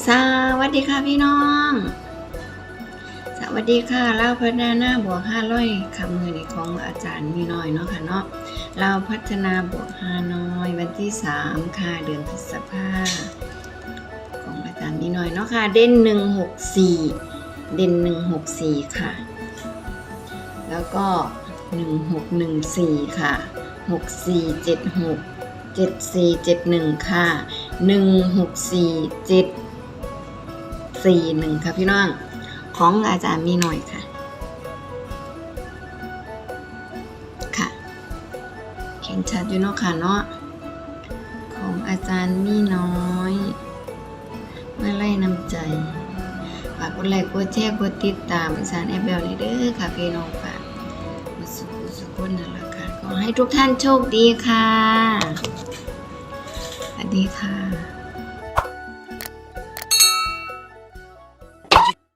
สวัสดีค่ะพี่น้อง สวัสดีค่ะเล่าพัฒนาบวกห้าร้อยคำเงินของอาจารย์มีน้อยเนาะค่ะเนาะเราพัฒนาบวกห้าน้อยวันที่สามค่ะเดือนพฤษภาของอาจารย์มีน้อยเนาะค่ะ เด่นหนึ่งหกสี่เด่นหนึ่งหกสี่ค่ะ แล้วก็หนึ่งหกหนึ่งสี่ค่ะหกสี่เจ็ดหกเจ็ดสี่เจ็ดหนึ่งค่ะหนึ่งหกสี่เจ็ด สี่หนึ่งค่ะพี่น้อง ของอาจารย์มีหน่อยค่ะ ค่ะ เห็นชัดอยู่เนาะค่ะเนาะ ของอาจารย์มีน้อยมาไล่น้ำใจฝากกดไลค์กดแชร์กดติดตามอาจารย์แอปเบลนี่เด้อค่ะพี่น้องค่ะมาสุขสุขคนนั่นแหละค่ะขอให้ทุกท่านโชคดีค่ะสวัสดีค่ะ